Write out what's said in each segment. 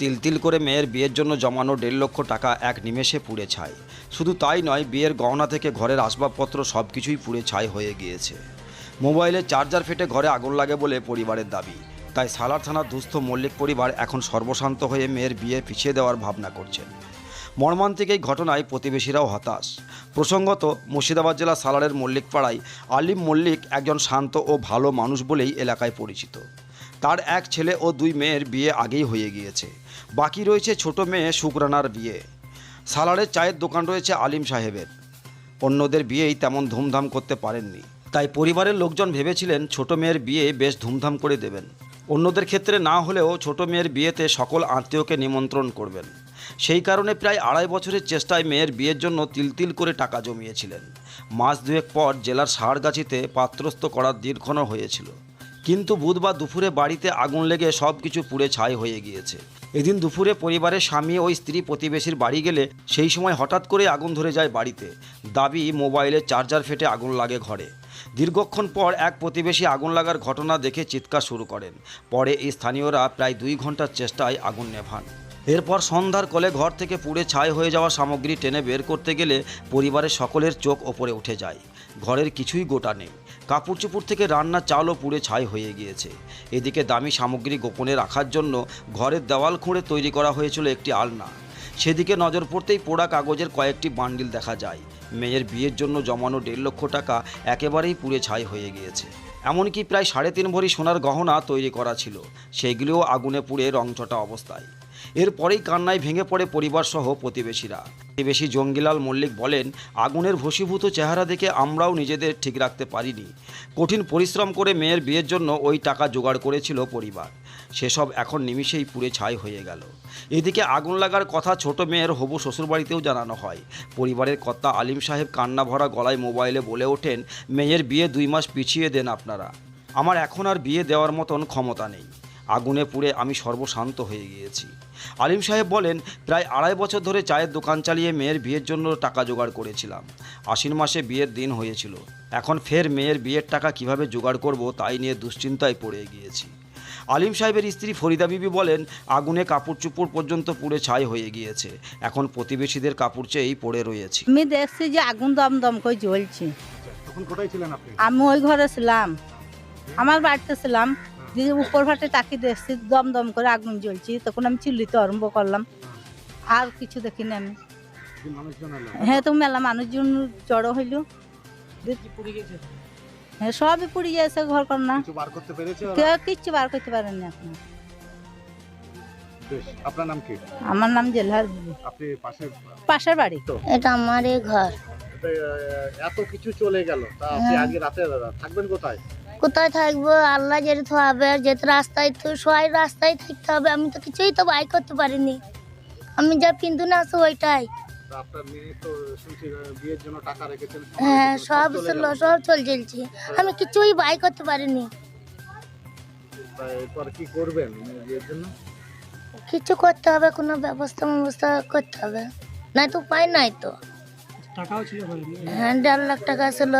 তিল তিল করে মেয়ের বিয়ের জন্য জমানো দেড় লক্ষ টাকা এক নিমেষে পুড়ে ছাই শুধু তাই নয়, বিয়ের গহনা থেকে ঘরের আসবাবপত্র সব কিছুই পুড়ে ছাই হয়ে গিয়েছে। মোবাইলের চার্জার ফেটে ঘরে আগুন লাগে বলে পরিবারের দাবি। তাই সালার থানার দুস্থ মল্লিক পরিবার এখন সর্বশান্ত হয়ে মেয়ের বিয়ে পিছিয়ে দেওয়ার ভাবনা করছেন। মর্মান্তিক এই ঘটনায় প্রতিবেশীরাও হতাশ। প্রসঙ্গত, মুর্শিদাবাদ জেলা সালারের মল্লিক পাড়ায় আলিম মল্লিক একজন শান্ত ও ভালো মানুষ বলেই এলাকায় পরিচিত। তার এক ছেলে ও দুই মেয়ের বিয়ে আগেই হয়ে গিয়েছে। বাকি রয়েছে ছোট মেয়ে শুকরানার বিয়ে। সালারের চায়ের দোকান রয়েছে আলিম সাহেবের। অন্যদের বিয়েই তেমন ধুমধাম করতে পারেননি। তাই পরিবারের লোকজন ভেবেছিলেন ছোট মেয়ের বিয়ে বেশ ধুমধাম করে দেবেন। অন্যদের ক্ষেত্রে না হলেও ছোট মেয়ের বিয়েতে সকল আত্মীয়কে নিমন্ত্রণ করবেন। সেই কারণে প্রায় আড়াই বছরের চেষ্টায় মেয়ের বিয়ের জন্য তিল তিল করে টাকা জমিয়েছিলেন। মাস দুয়েক পর জেলার সাহারগাছিতে পাত্রস্থ করার দীর্ঘনও হয়েছিল। কিন্তু বুধবার দুপুরে বাড়িতে আগুন লেগে সব কিছু পুড়ে ছাই হয়ে গিয়েছে। এদিন দুপুরে পরিবারের স্বামী ওই স্ত্রী প্রতিবেশীর বাড়ি গেলে সেই সময় হঠাৎ করে আগুন ধরে যায় বাড়িতে। দাবি মোবাইলের চার্জার ফেটে আগুন লাগে ঘরে। দীর্ঘক্ষণ পর এক প্রতিবেশী আগুন লাগার ঘটনা দেখে চিৎকার শুরু করেন। পরে এই স্থানীয়রা প্রায় দুই ঘণ্টার চেষ্টায় আগুন নেভান। এরপর সন্ধ্যার কলে ঘর থেকে পুড়ে ছাই হয়ে যাওয়া সামগ্রী টেনে বের করতে গেলে পরিবারের সকলের চোখ ওপরে উঠে যায়। ঘরের কিছুই গোটা নেই। কাপড় চোপড় থেকে রান্নার চালও পুড়ে ছাই হয়ে গিয়েছে। এদিকে দামি সামগ্রী গোপনে রাখার জন্য ঘরের দেওয়াল খুঁড়ে তৈরি করা হয়েছিল একটি আলনা। সেদিকে নজর পড়তেই পোড়া কাগজের কয়েকটি বান্ডিল দেখা যায়। মেয়ের বিয়ের জন্য জমানো দেড় লক্ষ টাকা একেবারেই পুড়ে ছাই হয়ে গিয়েছে। এমনকি প্রায় সাড়ে তিন ভরি সোনার গহনা তৈরি করা ছিল। সেগুলিও আগুনে পুড়ে রংচটা অবস্থায়। এরপরেই কান্নায় ভেঙে পড়ে পরিবারসহ প্রতিবেশীরা। প্রতিবেশী জঙ্গিলাল মল্লিক বলেন, আগুনের ভসীভূত চেহারা দেখে আমরাও নিজেদের ঠিক রাখতে পারিনি। কঠিন পরিশ্রম করে মেয়ের বিয়ের জন্য ওই টাকা জোগাড় করেছিল পরিবার। সেসব এখন নিমিষেই পুড়ে ছাই হয়ে গেল। এদিকে আগুন লাগার কথা ছোট মেয়ের হবু শ্বশুরবাড়িতেও জানানো হয়। পরিবারের কর্তা আলিম সাহেব কান্না ভরা গলায় মোবাইলে বলে ওঠেন, মেয়ের বিয়ে দুই মাস পিছিয়ে দেন আপনারা। আমার এখন আর বিয়ে দেওয়ার মতন ক্ষমতা নেই। আগুনে পুড়ে আমি সর্বশান্ত হয়ে গিয়েছি। আলিম সাহেব বলেন প্রায় আড়াই বছর ধরে চায়ের দোকান চালিয়ে মেয়ের বিয়ের জন্য টাকা জোগাড় করেছিলাম। আশ্বিন মাসে বিয়ের দিন হয়েছিল। এখন ফের মেয়ের বিয়ের টাকা কীভাবে জোগাড় করব তাই নিয়ে দুশ্চিন্তায় পড়ে গিয়েছি। আলিম সাহেবের স্ত্রী ফরিদা বিবি বলেন আগুনে কাপড় চুপড় পর্যন্ত পুড়ে ছাই হয়ে গিয়েছে। এখন প্রতিবেশীদের কাপড় চেয়েই পড়ে রয়েছে। আমি দেখছি যে আগুন দম দম করে জ্বলছে। তখন কোথায় ছিলেন আপনি? আমি ওই ঘরে ছিলাম। আমার বাড়িতে ছিলাম। যে উপর ভাটে টাকি দেখছি দম দম করে আগুন জ্বলছি তখন আমি চিল্লিতে আরম্ভ করলাম। আর কিছু দেখিনি আমি। হ্যাঁ তো মেলা মানুষজন জড়ো হইল। হ্যাঁ সবই পুড়ে গেছে ঘর কন্যা কিছু বার করতে পেরেছে ওরা? কেউ কিচ্ছু বার করতে পারেনি এখন। আপনার নাম কি? আমার নাম জেলহার। আপনি পাশের বাড়ি। তো? এটা আমারই ঘর। এত কিছু চলে গেল। তা আপনি আজকে রাতে থাকবেন কোথায়? কোথায় থাকব? আল্লাহ যেতে হবে যেতে রাস্তায় তো সবাই রাস্তায় থাকতে হবে আমি তো কিছুই তো বাই করতে পারিনি। আমি যা পিন্ধু না আসো ওইটাই। তা আপনার মেয়ে তো শুনছি আহ, বিয়ের জন্য টাকা রেখেছেন হ্যাঁ সব। সব চল চলছে আমি কিছুই বাই করতে পারিনি। কি করবেন কিছু করতে হবে কোনো ব্যবস্থা ব্যবস্থা করতে হবে। নাই তো উপায় নাই তো। হ্যাঁ দেড় লাখ টাকা ছিল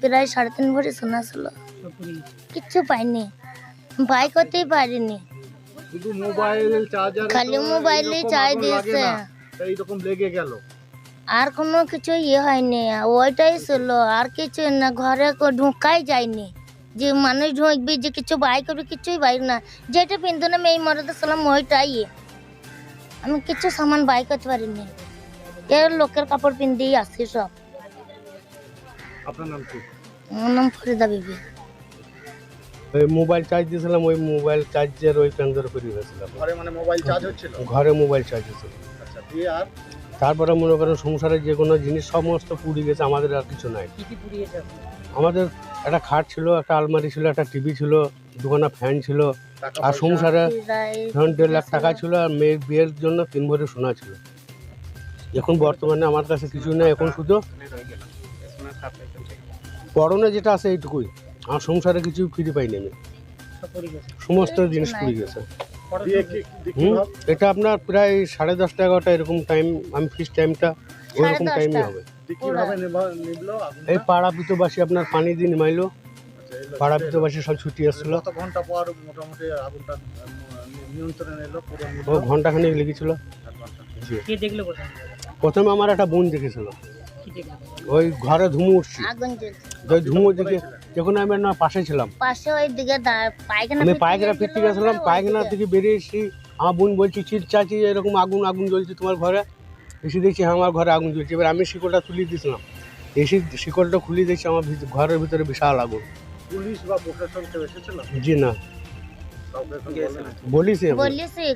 প্রায় সাড়ে তিন ভরি সোনা ছিল। কিচ্ছু পাইনি। বাই করতেই পারিনি। শুধু মোবাইল চার্জার খালি মোবাইলেই চাই দিয়েছে। এইরকম লেগে গেল। আর কোনো কিছু ইয়ে হয়নি। ওইটাই ছিল। আর কিছু না ঘরে ঢুকাই যায়নি। যে মানুষ ঢুকবি যে কিছু বাই করবি কিছুই বাই না। যেটা পিনতো না আমি এই মরতে ছিলাম ওইটাই। আমি কিছু সামান বাই করতে পারিনি। এর লোকের কাপড় পিনতেই আসছি সব। আপনার নাম কি? আমার নাম ফরিদা বিবি। ওই মোবাইল চার্জ দিয়েছিলাম ওই মোবাইল চার্জের ওই কেন্দ্র করে গেছিলাম। ঘরে মানে মোবাইল চার্জ হচ্ছিল? ঘরে মোবাইল চার্জ ছিল। আচ্ছা দিয়ে আর? তারপরে মনে করেন সংসারের যে কোনো জিনিস সমস্ত পুড়ে গেছে আমাদের আর কিছু নাই। আমাদের একটা খাট ছিল একটা আলমারি ছিল একটা টিভি ছিল দুখানা ফ্যান ছিল আর সংসারে ধরুন দেড় লাখ টাকা ছিল আর মেয়ের বিয়ের জন্য তিন ভরি সোনা ছিল। এখন বর্তমানে আমার কাছে কিছু নেই এখন শুধু পরনে যেটা আছে এইটুকুই। আমার সংসারে কিছু ফিরে পাইনি আমি। সমস্ত জিনিস পুড়ে গেছে। এটা আপনার প্রায় সাড়ে দশটা এগারোটা এরকম টাইম আমি ফিস টাইমটা ওইরকম সাড়ে টাইমই হবে? এই পাড়া পিতবাসী আপনার পানি দিয়ে নিমাইলো। আচ্ছা, পাড়া পিতবাসী সব ছুটি আসছিল। কত ঘণ্টা পর মোটামুটি আগুনটা নিয়ন্ত্রণে এলো ও ঘন্টাখানেক লেগেছিল। প্রথমে আমার একটা বোন দেখেছিল। ওই ঘরে ধুমু উঠছি। আগুন জ্বলছে। ওই ধুমু দেখে যখন আমি না পাশে ছিলাম। পাশে ওই দিকে পায়খানা আমি ফিরতে পায়খানা ফিরতে গেছিলাম পায়খানা থেকে বেরিয়ে এসেছি আমার বোন বলছি চিট চাচি এরকম আগুন আগুন জ্বলছে তোমার ঘরে? এসে দেখছি হ্যাঁ, আমার ঘরে আগুন জ্বলছে। এবার আমি শিকড়টা তুলে দিয়েছিলাম। এসে শিকড়টা খুলে দেখছি আমার ঘরের ভিতরে বিশাল আগুন। পুলিশ বা প্রশাসন কেউ এসেছিল? জি না।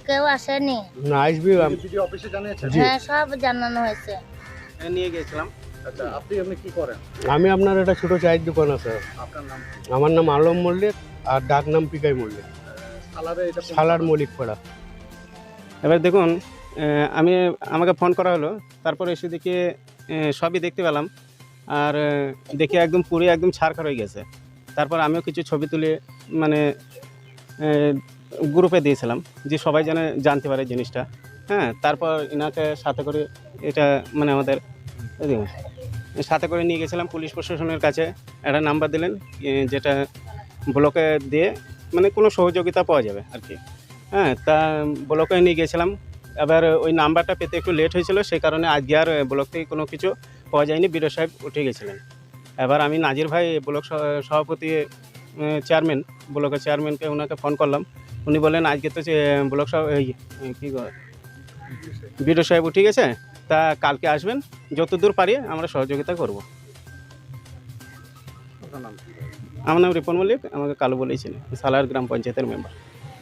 কেউ আসেনি। না আসবি অফিসে হ্যাঁ সব জানানো হয়েছে। নিয়ে গিয়েছিলাম। আচ্ছা আপনি এমনি কি করেন? আমি আপনার একটা ছোট চায়ের দোকান আছে। আপনার নাম আমার নাম আলম মল্লিক আর ডাক নাম পিকাই মল্লিক। সালারে এটা সালার? মল্লিক পাড়া। এবার দেখুন আমি আমাকে ফোন করা হলো তারপর এসে দেখে সবই দেখতে পেলাম। আর দেখে একদম পুরো একদম ছাড়খার হয়ে গেছে। তারপর আমিও কিছু ছবি তুলে মানে গ্রুপে দিয়েছিলাম যে সবাই যেন জানতে পারে জিনিসটা। হ্যাঁ তারপর ইনাকে সাথে করে এটা মানে আমাদের সাথে করে নিয়ে গেছিলাম পুলিশ প্রশাসনের কাছে। একটা নাম্বার দিলেন যেটা ব্লকে দিয়ে মানে কোনো সহযোগিতা পাওয়া যাবে আর কি। হ্যাঁ তা ব্লকে নিয়ে গেছিলাম। এবার ওই নাম্বারটা পেতে একটু লেট হয়েছিল, সেই কারণে আজকে আর ব্লক থেকে কোনো কিছু পাওয়া যায়নি। বিরো সাহেব উঠে গেছিলেন। এবার আমি নাজির ভাই, ব্লক সভাপতি চেয়ারম্যান ব্লকের চেয়ারম্যানকে ওনাকে ফোন করলাম। উনি বললেন, আজকে তো ব্লক এই, কী বিরো সাহেব উঠে গেছে? তা কালকে আসবেন যতদূর পারি আমরা সহযোগিতা করব। নাম আমার নাম রিপন মল্লিক আমাকে কালু বলেছিলেন সালার গ্রাম পঞ্চায়েতের মেম্বার।